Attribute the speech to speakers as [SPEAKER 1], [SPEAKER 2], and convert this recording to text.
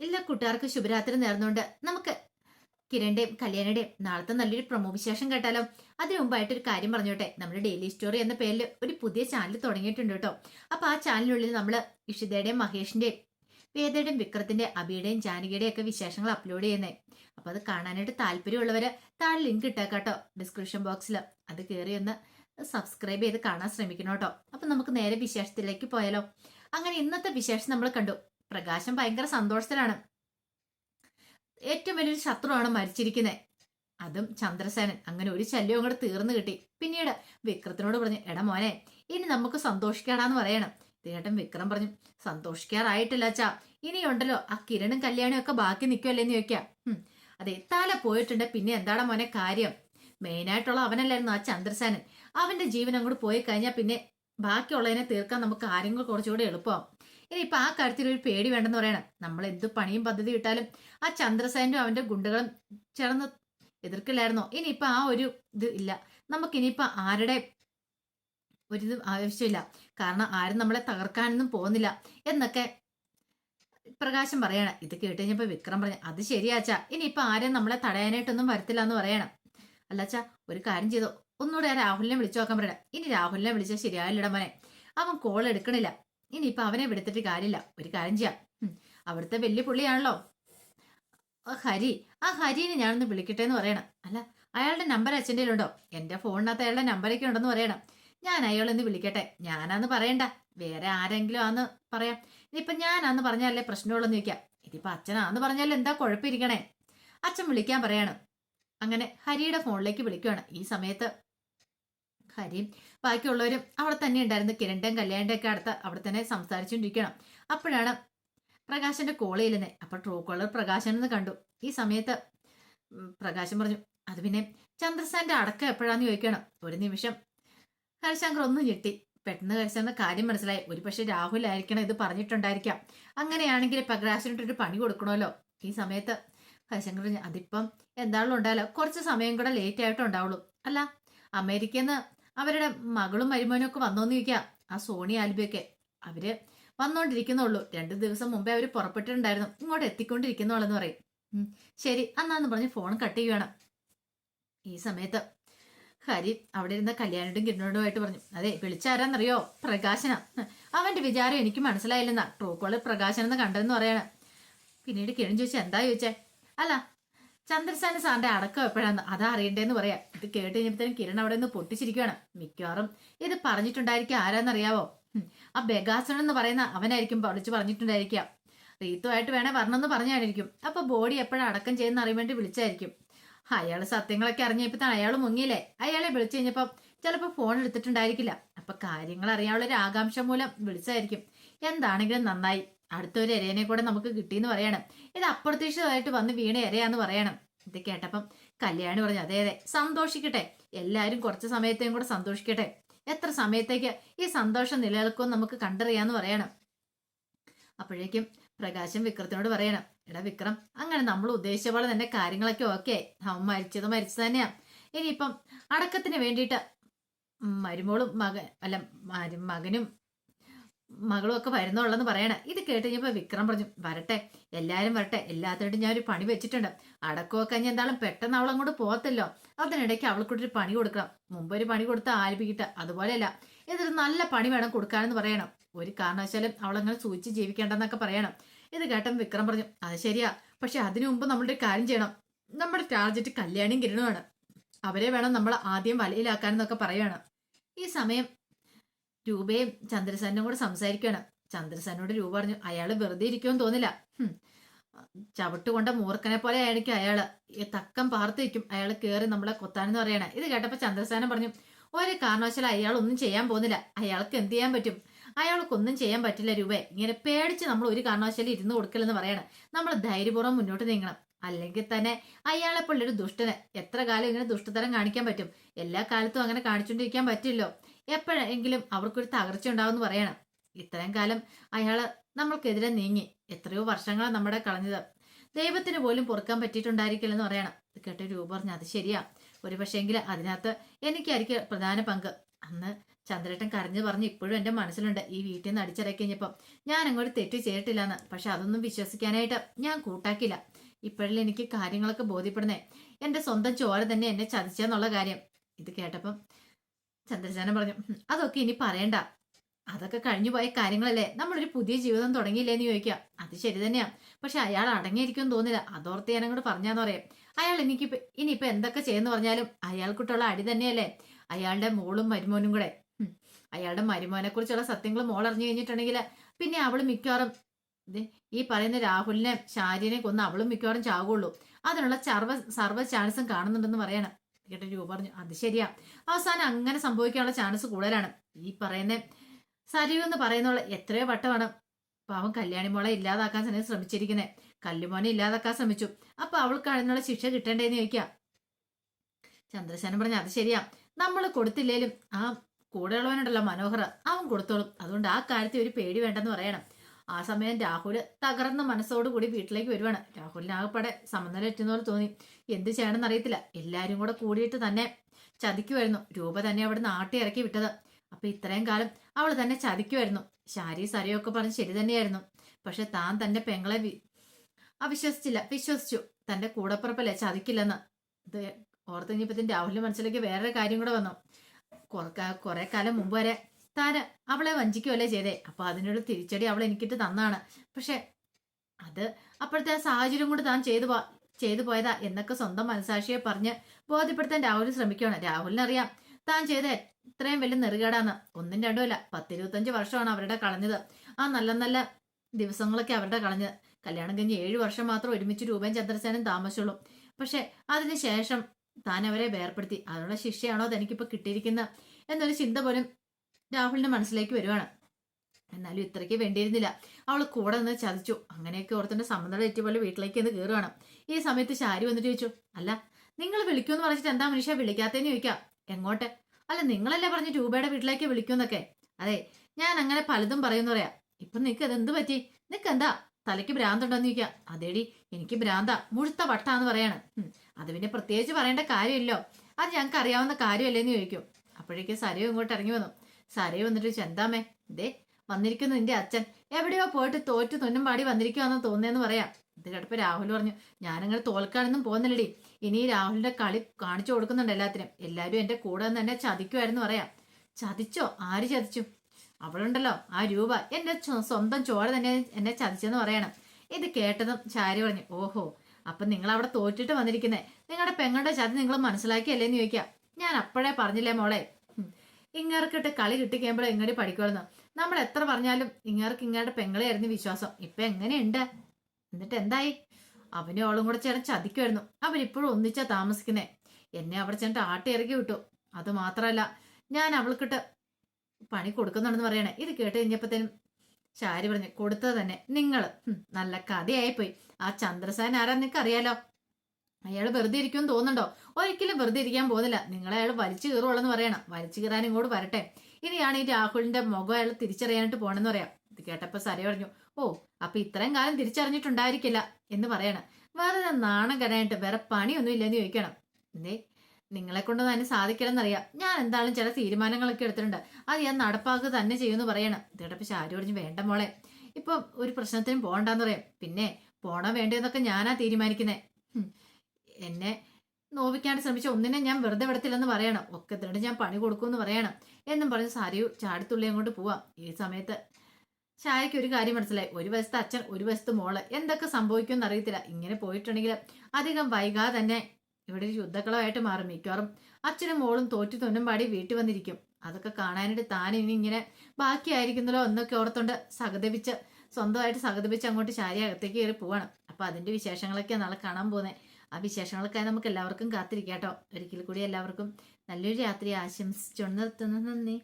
[SPEAKER 1] എല്ലാ കൂട്ടുകാർക്കും ശുഭരാത്രി നേർന്നുകൊണ്ട് നമുക്ക് കിരണിന്റെയും കല്യാണിയുടെയും നാളത്തെ നല്ലൊരു പ്രൊമോ വിശേഷം കേട്ടാലോ? അതിനു മുമ്പായിട്ട് ഒരു കാര്യം പറഞ്ഞോട്ടെ. നമ്മുടെ ഡെയിലി സ്റ്റോറി എന്ന പേരിൽ ഒരു പുതിയ ചാനൽ തുടങ്ങിയിട്ടുണ്ട് കേട്ടോ. അപ്പൊ ആ ചാനലിനുള്ളിൽ നമ്മൾ ഇഷിതയുടെയും മഹേഷിന്റെയും വേദയുടെയും വിക്രത്തിന്റെ അബിയുടെയും ജാനകിയുടെയും ഒക്കെ വിശേഷങ്ങൾ അപ്ലോഡ് ചെയ്യുന്നേ. അപ്പൊ അത് കാണാനായിട്ട് താല്പര്യമുള്ളവർ താഴെ ലിങ്ക് ഇട്ടേക്കാട്ടോ ഡിസ്ക്രിപ്ഷൻ ബോക്സിൽ അത് കയറി ഒന്ന് സബ്സ്ക്രൈബ് ചെയ്ത് കാണാൻ ശ്രമിക്കണം കേട്ടോ. നമുക്ക് നേരെ വിശേഷത്തിലേക്ക് പോയാലോ? അങ്ങനെ ഇന്നത്തെ വിശേഷം നമ്മൾ കണ്ടു. പ്രകാശം ഭയങ്കര സന്തോഷത്തിലാണ്. ഏറ്റവും വലിയൊരു ശത്രുവാണ് മരിച്ചിരിക്കുന്നത് അതും ചന്ദ്രസേനൻ. അങ്ങനെ ഒരു ശല്യവും കൂടെ തീർന്നു കിട്ടി. പിന്നീട് വിക്രത്തിനോട് പറഞ്ഞു എടാ മോനെ ഇനി നമുക്ക് സന്തോഷിക്കാടാന്ന് പറയണം. തീരട്ടൻ വിക്രം പറഞ്ഞു സന്തോഷിക്കാറായിട്ടില്ല അച്ഛാ. ഇനിയുണ്ടല്ലോ ആ കിരണും കല്യാണവും ഒക്കെ ബാക്കി നിൽക്കുമല്ലേന്ന് ചോദിക്കാം. അതെ തല പോയിട്ടുണ്ട്. പിന്നെ എന്താണ് മോനെ കാര്യം? മെയിനായിട്ടുള്ള അവനല്ലായിരുന്നു ആ ചന്ദ്രസേനൻ? അവന്റെ ജീവൻ അങ്ങോട്ട് പോയി കഴിഞ്ഞാൽ പിന്നെ ബാക്കിയുള്ളതിനെ തീർക്കാൻ നമുക്ക് ആരെങ്കിലും കുറച്ചുകൂടെ എളുപ്പമാവും ഇനി ഇപ്പൊ ആ കാര്യത്തിൽ ഒരു പേടി വേണ്ടെന്ന് പറയണം. നമ്മൾ എന്ത് പണിയും പദ്ധതി ഇട്ടാലും ആ ചന്ദ്രസേനും അവന്റെ ഗുണ്ടകളും ചേർന്ന് എതിർക്കില്ലായിരുന്നോ? ഇനിയിപ്പൊ ആ ഒരു ഇത് ഇല്ല. നമുക്കിനിയിപ്പൊ ആരുടെ ഒരു ആവശ്യമില്ല. കാരണം ആരും നമ്മളെ തകർക്കാനൊന്നും പോകുന്നില്ല. എന്നൊക്കെ പ്രകാശം പറയണം. ഇത് കേട്ട് കഴിഞ്ഞപ്പോ വിക്രം പറഞ്ഞു അത് ശരിയാച്ചാ ഇനിയിപ്പൊ ആരും നമ്മളെ തടയാനായിട്ടൊന്നും വരത്തില്ല എന്ന് പറയണം അല്ലാച്ചാ ഒരു കാര്യം ചെയ്തോ. ഒന്നുകൂടെ ആ രാഹുലിനെ വിളിച്ചു നോക്കാൻ പറയണം. ഇനി രാഹുലിനെ വിളിച്ചാൽ ശരിയായില്ല മോനെ. അവൻ കോൾ എടുക്കണില്ല. ഇനിയിപ്പൊ അവനെ വിടുത്തിട്ട് കാര്യമില്ല. ഒരു കാര്യം ചെയ്യാം. അവിടുത്തെ വലിയ പുള്ളിയാണല്ലോ. ഹരി. ആ ഹരിനെ ഞാനൊന്ന് വിളിക്കട്ടെ എന്ന് പറയണം. അല്ല അയാളുടെ നമ്പർ അച്ഛന്റെ ഉണ്ടോ എന്റെ ഫോണിനകത്ത് അയാളുടെ നമ്പറൊക്കെ ഉണ്ടെന്ന് പറയണം. ഞാൻ അയാളൊന്ന് വിളിക്കട്ടെ. ഞാനാന്ന് പറയണ്ട. വേറെ ആരെങ്കിലും ആന്ന് പറയാം. ഇനിയിപ്പൊ ഞാനാന്ന് പറഞ്ഞാലേ പ്രശ്നമുള്ളെന്ന് ചോദിക്കാം. ഇതിപ്പോൾ അച്ഛനാന്ന് പറഞ്ഞാൽ എന്താ കുഴപ്പമിരിക്കണേ? അച്ഛൻ വിളിക്കാൻ പറയാണ്. അങ്ങനെ ഹരിയുടെ ഫോണിലേക്ക് വിളിക്കുവാണ്. ഈ സമയത്ത് ഹരിയും ബാക്കിയുള്ളവരും അവിടെ തന്നെ ഉണ്ടായിരുന്നു. കിരണ്ടും കല്യാണിന്റെ ഒക്കെ അടുത്ത് അവിടെ തന്നെ സംസാരിച്ചുകൊണ്ടിരിക്കണം. അപ്പോഴാണ് പ്രകാശന്റെ കോൾ ചെയ്യുന്നത്. അപ്പൊ ട്രൂ കോളർ പ്രകാശൻ എന്ന് കണ്ടു. ഈ സമയത്ത് പ്രകാശം പ്രകാശൻ പറഞ്ഞു അത് പിന്നെ ചന്ദ്രസാന്റെ അടക്കം എപ്പോഴാന്ന് ചോദിക്കണം. ഒരു നിമിഷം. ഹരിശങ്കർ ഒന്നും ഞെട്ടി. പെട്ടെന്ന് ഹരിശങ്കർ കാര്യം മനസ്സിലായി. ഒരു പക്ഷെ രാഹുൽ ആയിരിക്കണം ഇത് പറഞ്ഞിട്ടുണ്ടായിരിക്കാം. അങ്ങനെയാണെങ്കിൽ പ്രകാശനിട്ടൊരു പണി കൊടുക്കണമല്ലോ. ഈ സമയത്ത് ഹരിശങ്കർ പറഞ്ഞു അതിപ്പം എന്താണല്ലോ ഉണ്ടായാലോ കുറച്ച് സമയം കൂടെ ലേറ്റ് ആയിട്ടുണ്ടാവുള്ളൂ അല്ല അമേരിക്കയിൽ നിന്ന് അവരുടെ മകളും മരുമോനും ഒക്കെ വന്നോന്ന് ചോദിക്കാം. ആ സോണി ആൽബിയൊക്കെ. അവർ വന്നോണ്ടിരിക്കുന്നുള്ളൂ. രണ്ടു ദിവസം മുമ്പേ അവർ പുറപ്പെട്ടിട്ടുണ്ടായിരുന്നു. ഇങ്ങോട്ട് എത്തിക്കൊണ്ടിരിക്കുന്നുള്ളെന്ന് പറയും. ശരി. അന്നാന്ന് പറഞ്ഞ് ഫോൺ കട്ട് ചെയ്യണം ഈ സമയത്ത് ഹരി അവിടെ ഇരുന്ന കല്യാണിയുടെ കിരണോടുമായിട്ട് പറഞ്ഞു. അതെ വിളിച്ചാരാന്നറിയോ? പ്രകാശന. അവന്റെ വിചാരം എനിക്ക് മനസ്സിലായില്ലെന്നാ. ട്രൂ കോൾ പ്രകാശനെന്ന് കണ്ടതെന്ന് പറയാണ്. പിന്നീട് കിരൺ ചോദിച്ചാൽ എന്താ ചോദിച്ചേ? അല്ല ചന്ദ്രസാനി സാറിന്റെ അടക്കം എപ്പോഴാന്ന് അതാ അറിയണ്ടേന്ന് പറയാ. ഇത് കേട്ട് കഴിഞ്ഞപ്പോഴത്തേനും കിരൺ അവിടെ നിന്ന് പൊട്ടിച്ചിരിക്കുകയാണ് മിക്കവാറും ഇത് പറഞ്ഞിട്ടുണ്ടായിരിക്കും ആരാന്നറിയാവോ? ആ ബെഗാസൺ എന്ന് പറയുന്ന അവനായിരിക്കും വിളിച്ച് പറഞ്ഞിട്ടുണ്ടായിരിക്കാം റീത്തുമായിട്ട് വേണേ വരണമെന്ന് പറഞ്ഞായിരിക്കും. അപ്പൊ ബോഡി എപ്പോഴാണ് അടക്കം ചെയ്യുന്ന അറിയാൻ വേണ്ടി വിളിച്ചായിരിക്കും. അയാൾ സത്യങ്ങളൊക്കെ അറിഞ്ഞപ്പോ അയാൾ മുങ്ങിയില്ലേ? അയാളെ വിളിച്ചു കഴിഞ്ഞപ്പോ ചിലപ്പോ ഫോൺ എടുത്തിട്ടുണ്ടായിരിക്കില്ല. അപ്പൊ കാര്യങ്ങൾ അറിയാനുള്ള ഒരു ആകാംക്ഷ മൂലം വിളിച്ചായിരിക്കും. എന്താണെങ്കിലും നന്നായി. അടുത്തൊരു എരേനെ കൂടെ നമുക്ക് കിട്ടിയെന്ന് പറയണം. ഇത് അപ്രതീക്ഷിതമായിട്ട് വന്ന് വീണ എരയാന്ന് പറയണം. ഇത് കേട്ടപ്പം കല്യാണി പറഞ്ഞു അതെ അതെ സന്തോഷിക്കട്ടെ. എല്ലാരും കുറച്ച് സമയത്തേയും കൂടെ സന്തോഷിക്കട്ടെ. എത്ര സമയത്തേക്ക് ഈ സന്തോഷം നിലനിൽക്കുമെന്ന് നമുക്ക് കണ്ടറിയാന്ന് പറയണം. അപ്പോഴേക്കും പ്രകാശം വിക്രത്തിനോട് പറയണം എടാ വിക്രം അങ്ങനെ നമ്മൾ ഉദ്ദേശിച്ച പോലെ തന്നെ കാര്യങ്ങളൊക്കെ ഓക്കെ അവൻ മരിച്ചത് മരിച്ചത് തന്നെയാ. ഇനിയിപ്പം അടക്കത്തിന് വേണ്ടിയിട്ട് മരുമോളും മകൻ അല്ല മകനും മകളും ഒക്കെ വരുന്നുള്ളെന്ന് പറയണേ. ഇത് കേട്ട് കഴിഞ്ഞപ്പോ വിക്രം പറഞ്ഞു വരട്ടെ എല്ലാരും വരട്ടെ എല്ലാത്തിനും ഞാൻ ഒരു പണി വെച്ചിട്ടുണ്ട്. അടക്കമൊക്കെ ഞാൻ എന്തായാലും പെട്ടെന്ന് അവൾ അങ്ങോട്ട് പോകത്തല്ലോ. അതിനിടയ്ക്ക് അവൾക്കൊരു പണി കൊടുക്കണം. മുമ്പ് ഒരു പണി കൊടുത്ത് ആരംഭിക്കട്ടെ അതുപോലെയല്ല. ഇതൊരു നല്ല പണി വേണം കൊടുക്കാനെന്ന് പറയണം. ഒരു കാരണവശാലും അവളങ്ങനെ സൂചിച്ച് ജീവിക്കേണ്ടെന്നൊക്കെ പറയണം. ഇത് കേട്ടം വിക്രം പറഞ്ഞു അത് ശരിയാ. പക്ഷെ അതിനു മുമ്പ് നമ്മളൊരു കാര്യം ചെയ്യണം. നമ്മുടെ ടാർജറ്റ് കല്യാണിയും കിരണുമാണ് അവരെ വേണം നമ്മൾ ആദ്യം വലയിലാക്കാനെന്നൊക്കെ പറയണം ഈ സമയം രൂപയും ചന്ദ്രസേനും കൂടെ സംസാരിക്കുകയാണ്. ചന്ദ്രസേനോട് രൂപ പറഞ്ഞു അയാൾ വെറുതെ ഇരിക്കുമെന്ന് തോന്നില്ല. ചവിട്ടുകൊണ്ട മൂർക്കനെ പോലെ ആയിരിക്കും അയാൾ. തക്കം പാർത്തിരിക്കും. അയാൾ കയറി നമ്മളെ കൊത്താനെന്ന് പറയണേ. ഇത് കേട്ടപ്പോ ചന്ദ്രസേന പറഞ്ഞു ഒരു കാരണവശാലും അയാൾ ഒന്നും ചെയ്യാൻ പോകുന്നില്ല. അയാൾക്ക് എന്ത് ചെയ്യാൻ പറ്റും? അയാൾക്കൊന്നും ചെയ്യാൻ പറ്റില്ല രൂപേ. ഇങ്ങനെ പേടിച്ച് നമ്മൾ ഒരു കാരണവശാലും ഇരുന്ന് കൊടുക്കില്ലെന്ന് പറയണം. നമ്മൾ ധൈര്യപൂർവം മുന്നോട്ട് നീങ്ങണം. അല്ലെങ്കിൽ തന്നെ അയാളെ ഒരു ദുഷ്ടന്. എത്ര കാലം ഇങ്ങനെ ദുഷ്ടതരം കാണിക്കാൻ പറ്റും? എല്ലാ കാലത്തും അങ്ങനെ കാണിച്ചുകൊണ്ടിരിക്കാൻ പറ്റില്ലോ. എപ്പോഴെങ്കിലും അവർക്കൊരു തകർച്ച ഉണ്ടാവുമെന്ന് പറയണം. ഇത്രയും കാലം അയാൾ നമ്മൾക്കെതിരെ നീങ്ങി. എത്രയോ വർഷങ്ങളാണ് നമ്മുടെ കളഞ്ഞത്. ദൈവത്തിന് പോലും പൊറുക്കാൻ പറ്റിയിട്ടുണ്ടായിരിക്കില്ലെന്ന് പറയണം. കേട്ട് രൂപ പറഞ്ഞു അത് ശരിയാ. ഒരു പക്ഷേങ്കിൽ അതിനകത്ത് എനിക്കായിരിക്കും പ്രധാന പങ്ക്. അന്ന് ചന്ദ്രേട്ടൻ കരഞ്ഞു പറഞ്ഞ് ഇപ്പോഴും എന്റെ മനസ്സിലുണ്ട്. ഈ വീട്ടിൽ നിന്ന് അടിച്ചിറക്കി കഴിഞ്ഞപ്പം ഞാൻ അങ്ങോട്ട് തെറ്റ് ചെയ്തിട്ടില്ലെന്ന്. പക്ഷെ അതൊന്നും വിശ്വസിക്കാനായിട്ട് ഞാൻ കൂട്ടാക്കില്ല. ഇപ്പോഴല്ലേ എനിക്ക് കാര്യങ്ങളൊക്കെ ബോധ്യപ്പെടുന്നേ. എന്റെ സ്വന്തം ചോര തന്നെ എന്നെ ചതിച്ചെന്നുള്ള കാര്യം. ഇത് കേട്ടപ്പം ചന്ദ്രസേന പറഞ്ഞു "ഹും, അതൊക്കെ ഇനി പറയണ്ട. അതൊക്കെ കഴിഞ്ഞു പോയ കാര്യങ്ങളല്ലേ. നമ്മളൊരു പുതിയ ജീവിതം തുടങ്ങിയില്ലേന്ന് ചോദിക്കുക. അത് ശരി തന്നെയാ. പക്ഷെ അയാൾ അടങ്ങിയിരിക്കും തോന്നില്ല അതോർത്ത് ഞാൻ അങ്ങോട്ട് പറഞ്ഞാന്ന് പറയാം. അയാൾ എനിക്ക് ഇനിയിപ്പോ എന്തൊക്കെ ചെയ്യുന്നു പറഞ്ഞാലും അയാൾക്കിട്ടുള്ള അടി തന്നെയല്ലേ. അയാളുടെ മോളും മരുമോനും കൂടെ. അയാളുടെ മരുമോനെ കുറിച്ചുള്ള സത്യങ്ങൾ മോൾ അറിഞ്ഞു കഴിഞ്ഞിട്ടുണ്ടെങ്കിൽ പിന്നെ അവൾ മിക്കവാറും ഈ പറയുന്ന രാഹുലിനെ ഷാരിനെ കൊന്ന് അവളും മിക്കവാറും ചാകുള്ളൂ അതിനുള്ള സർവ സർവ ചാൻസും കാണുന്നുണ്ടെന്ന് പറയണം. കേട്ടോ രൂപ പറഞ്ഞു അത് ശരിയാ. അവസാനം അങ്ങനെ സംഭവിക്കാനുള്ള ചാൻസ് കൂടുതലാണ്. ഈ പറയുന്ന സരിവ് എന്ന് പറയുന്നുള്ള എത്രയോ വട്ടമാണ് പാവം കല്യാണി മോളെ ഇല്ലാതാക്കാൻ തന്നെ ശ്രമിച്ചിരിക്കുന്നത് കല്ലുമോനെ ഇല്ലാതാക്കാൻ ശ്രമിച്ചു. അപ്പൊ അവൾക്ക് അതിനുള്ള ശിക്ഷ കിട്ടേണ്ടേന്ന് ചോദിക്കാം. ചന്ദ്രശേനൻ പറഞ്ഞു അത് ശരിയാ. നമ്മൾ കൊടുത്തില്ലേലും ആ കൂടെയുള്ളവനുണ്ടല്ലോ മനോഹർ. അവൻ കൊടുത്തോളും. അതുകൊണ്ട് ആ കാര്യത്തിൽ ഒരു പേടി വേണ്ടെന്ന് പറയണം. ആ സമയം രാഹുൽ തകർന്ന മനസ്സോടുകൂടി വീട്ടിലേക്ക് വരുവാണ്. രാഹുലിന് ആകെപ്പാടെ സമനില എറ്റുന്ന പോലെ തോന്നി. എന്ത് ചെയ്യണമെന്ന് അറിയത്തില്ല. എല്ലാരും കൂടെ കൂടിയിട്ട് തന്നെ ചതിക്കുമായിരുന്നു രൂപ തന്നെ അവിടെ നാട്ടി ഇറക്കി വിട്ടത്. അപ്പൊ ഇത്രയും കാലം അവൾ തന്നെ ചതിക്കുമായിരുന്നു ശാരി സരയൊക്കെ പറഞ്ഞ് ശരി തന്നെയായിരുന്നു. പക്ഷെ താൻ തന്റെ പെങ്ങളെ അവിശ്വസിച്ചില്ല. വിശ്വസിച്ചു. തന്റെ കൂടപ്പുറപ്പല്ലേ ചതിക്കില്ലെന്ന്. ഇത് ഓർത്ത് കഴിഞ്ഞപ്പത്തിന് രാഹുലിന്റെ മനസ്സിലേക്ക് വേറൊരു കാര്യം കൂടെ വന്നു. കുറെ കാലം മുമ്പ് വരെ താന് അവളെ വഞ്ചിക്കുകയല്ലേ ചെയ്തേ? അപ്പൊ അതിനുള്ള തിരിച്ചടി അവൾ എനിക്കിട്ട് തന്നാണ്. പക്ഷെ അത് അപ്പോഴത്തെ ആ സാഹചര്യം കൊണ്ട് താൻ ചെയ്തു ചെയ്തു പോയതാ എന്നൊക്കെ സ്വന്തം മനസാക്ഷിയെ പറഞ്ഞ് ബോധ്യപ്പെടുത്താൻ രാഹുൽ ശ്രമിക്കുകയാണ് രാഹുലിനറിയാം താൻ ചെയ്ത ഇത്രയും വലിയ നെറുകേടാന്ന്. ഒന്നും രണ്ടുമല്ല പത്തിരുപത്തഞ്ച് വർഷമാണ് അവരുടെ കളഞ്ഞത്. ആ നല്ല നല്ല ദിവസങ്ങളൊക്കെ അവരുടെ കളഞ്ഞത് കല്യാണം കഴിഞ്ഞ് ഏഴു വർഷം മാത്രം ഒരുമിച്ച് രൂപയും ചന്ദ്രസേനും താമസിച്ചുള്ളൂ. പക്ഷെ അതിനുശേഷം താൻ അവരെ വേർപ്പെടുത്തി. അതിനുള്ള ശിക്ഷയാണോ തനിക്കിപ്പോ കിട്ടിയിരിക്കുന്നത് എന്നൊരു ചിന്ത പോലും രാഹുലിന്റെ മനസ്സിലേക്ക് വരുവാണ്. എന്നാലും ഇത്രയ്ക്ക് വേണ്ടിയിരുന്നില്ല. അവൾ കൂടെ നിന്ന് ചതിച്ചു. അങ്ങനെയൊക്കെ ഓർത്തിന്റെ സമ്മതം എത്തിയ പോലെ വീട്ടിലേക്ക് എന്ന് കയറുവാണ് ഈ സമയത്ത് ശാരി വന്നിട്ട് ചോദിച്ചു അല്ല നിങ്ങൾ വിളിക്കുമെന്ന് പറഞ്ഞിട്ട് എന്താ മനുഷ്യ വിളിക്കാത്തേന്ന് ചോദിക്കാം? എങ്ങോട്ട്? അല്ല നിങ്ങളല്ലേ പറഞ്ഞ് രൂപയുടെ വീട്ടിലേക്ക് വിളിക്കുമെന്നൊക്കെ. അതെ ഞാൻ അങ്ങനെ പലതും പറയുന്നു പറയാ. ഇപ്പൊ നിനക്ക് അതെന്ത് പറ്റി? നിനക്ക് എന്താ? തലയ്ക്ക് ഭ്രാന്തുണ്ടോന്ന് ചോദിക്കാം. അതേടി എനിക്ക് ഭ്രാന്ത. മുഴുത്ത വട്ടാന്ന് പറയാണ്. അത് പിന്നെ പ്രത്യേകിച്ച് പറയേണ്ട കാര്യമില്ലോ. അത് ഞങ്ങൾക്ക് അറിയാവുന്ന കാര്യമല്ലേന്ന് ചോദിക്കും. അപ്പോഴേക്കും സരയും ഇങ്ങോട്ട് ഇറങ്ങി വന്നു. സരയോ വന്നിട്ട് ചെന്താമേ ദേ വന്നിരിക്കുന്നു നിന്റെ അച്ഛൻ. എവിടെയോ പോയിട്ട് തോറ്റു തുന്നും പാടി വന്നിരിക്കുവാന്ന് തോന്നിയെന്ന് പറയാം. ഇത് കേട്ടപ്പോ രാഹുൽ പറഞ്ഞു ഞാനങ്ങനെ തോൽക്കാനൊന്നും പോകുന്നില്ലടി. ഇനി രാഹുലിന്റെ കളി കാണിച്ചു കൊടുക്കുന്നുണ്ട് എല്ലാത്തിനും. എല്ലാരും എന്റെ കൂടെ തന്നെ ചതിക്കുമായിരുന്നു പറയാം. ചതിച്ചോ? ആര് ചതിച്ചു? അവളുണ്ടല്ലോ ആ രൂപ. എന്റെ സ്വന്തം ചോര തന്നെ എന്നെ ചതിച്ചെന്ന് പറയണം. ഇത് കേട്ടതും ചാരി പറഞ്ഞു ഓഹോ അപ്പൊ നിങ്ങൾ അവിടെ തോറ്റിട്ട് വന്നിരിക്കുന്നേ. നിങ്ങളുടെ പെങ്ങളുടെ ചതി നിങ്ങൾ മനസ്സിലാക്കിയല്ലേന്ന് ചോദിക്കാം. ഞാൻ അപ്പോഴേ പറഞ്ഞില്ലേ മോളെ. ഇങ്ങേർക്കിട്ട് കളി കിട്ടിക്കഴിയുമ്പോൾ എങ്ങനെ പഠിക്കുമായിരുന്നു നമ്മൾ എത്ര പറഞ്ഞാലും ഇങ്ങേർക്ക് ഇങ്ങേടെ പെങ്ങളെയായിരുന്നു വിശ്വാസം. ഇപ്പൊ എങ്ങനെയുണ്ട്? എന്നിട്ട് എന്തായി? അവനും അവളും കൂടെ ചേട്ടൻ ചതിക്കുമായിരുന്നു അവരിപ്പോഴും ഒന്നിച്ചാ താമസിക്കുന്നേ. എന്നെ അവിടെ ചേട്ടൻ ആട്ടി ഇറക്കി വിട്ടു. അത് മാത്രമല്ല ഞാൻ അവൾക്കിട്ട് പണി കൊടുക്കുന്നുണ്ടെന്ന് പറയണേ. ഇത് കേട്ട് കഴിഞ്ഞപ്പോഴത്തേനും ശാരി പറഞ്ഞു കൊടുത്തത് തന്നെ നിങ്ങൾ നല്ല കഥയായിപ്പോയി. ആ ചന്ദ്രസേന ആരാ നിനക്ക് അറിയാലോ അയാൾ വെറുതെ ഇരിക്കുമെന്ന് തോന്നുന്നുണ്ടോ? ഒരിക്കലും വെറുതെ ഇരിക്കാൻ പോകുന്നില്ല. നിങ്ങളെ അയാൾ വലിച്ചു കയറുള്ളെന്ന് പറയണം. വലിച്ചു കയറാൻ ഇങ്ങോട്ട് വരട്ടെ. ഇനിയാണ് ഈ രാഹുലിന്റെ മുഖം അയാൾ തിരിച്ചറിയാനായിട്ട് പോണെന്ന് പറയാം. ഇത് കേട്ടപ്പോ സരി പറഞ്ഞു ഓ അപ്പൊ ഇത്രയും കാലം തിരിച്ചറിഞ്ഞിട്ടുണ്ടായിരിക്കില്ല എന്ന് പറയണം. വേറെ നാണം കരയായിട്ട് വേറെ പണിയൊന്നും ഇല്ലെന്ന് ചോദിക്കണം. എന്തേ നിങ്ങളെ കൊണ്ടൊന്നും അതിന് സാധിക്കില്ലെന്നറിയാം. ഞാൻ എന്തായാലും ചില തീരുമാനങ്ങളൊക്കെ എടുത്തിട്ടുണ്ട്. അത് ഞാൻ നടപ്പാക്കുക തന്നെ ചെയ്യുമെന്ന് പറയണം. ഇത് കേട്ടപ്പോ ശാരി പറഞ്ഞു വേണ്ട മോളെ. ഇപ്പൊ ഒരു പ്രശ്നത്തിനും പോകണ്ടെന്ന് പറയാം. പിന്നെ പോണോ വേണ്ടതെന്നൊക്കെ ഞാനാ തീരുമാനിക്കുന്നേ. ഹും. എന്നെ നോവിക്കാണ്ട് ശ്രമിച്ച ഒന്നിനെ ഞാൻ വെറുതെ വിടത്തില്ലെന്ന് പറയണം. ഒക്കെ തന്നെ ഞാൻ പണി കൊടുക്കുമെന്ന് പറയണം. എന്നും പറഞ്ഞ് സാരിയു ചാടിത്തുള്ളി അങ്ങോട്ട് പോവാം. ഈ സമയത്ത് ഷായയ്ക്ക് ഒരു കാര്യം മനസ്സിലായി. ഒരു വശത്ത് അച്ഛൻ ഒരു വശത്ത് മോൾ. എന്തൊക്കെ സംഭവിക്കുമെന്ന് അറിയത്തില്ല. ഇങ്ങനെ പോയിട്ടുണ്ടെങ്കിൽ അധികം വൈകാതെ തന്നെ ഇവിടെ ഒരു യുദ്ധക്കളമായിട്ട് മാറും. മിക്കവാറും അച്ഛനും മോളും തോറ്റു തൊന്നും പാടി വീട്ടിൽ വന്നിരിക്കും. അതൊക്കെ കാണാനായിട്ട് താൻ ഇനി ഇങ്ങനെ ബാക്കിയായിരിക്കുന്നല്ലോ എന്നൊക്കെ ഓർത്തുകൊണ്ട് സഹതപിച്ച് സ്വന്തമായിട്ട് സഹതപിച്ച് അങ്ങോട്ട് ശാരി അകത്തേക്ക് കയറി പോവാണ്. അപ്പൊ അതിന്റെ വിശേഷങ്ങളൊക്കെ നാളെ കാണാൻ പോകുന്നത് ആ വിശേഷങ്ങളൊക്കെ നമുക്ക് എല്ലാവർക്കും കാത്തിരിക്കാട്ടോ. ഒരിക്കൽ കൂടി എല്ലാവർക്കും നല്ലൊരു രാത്രി ആശംസിച്ചുകൊണ്ട് നിർത്തുന്നു നന്ദി.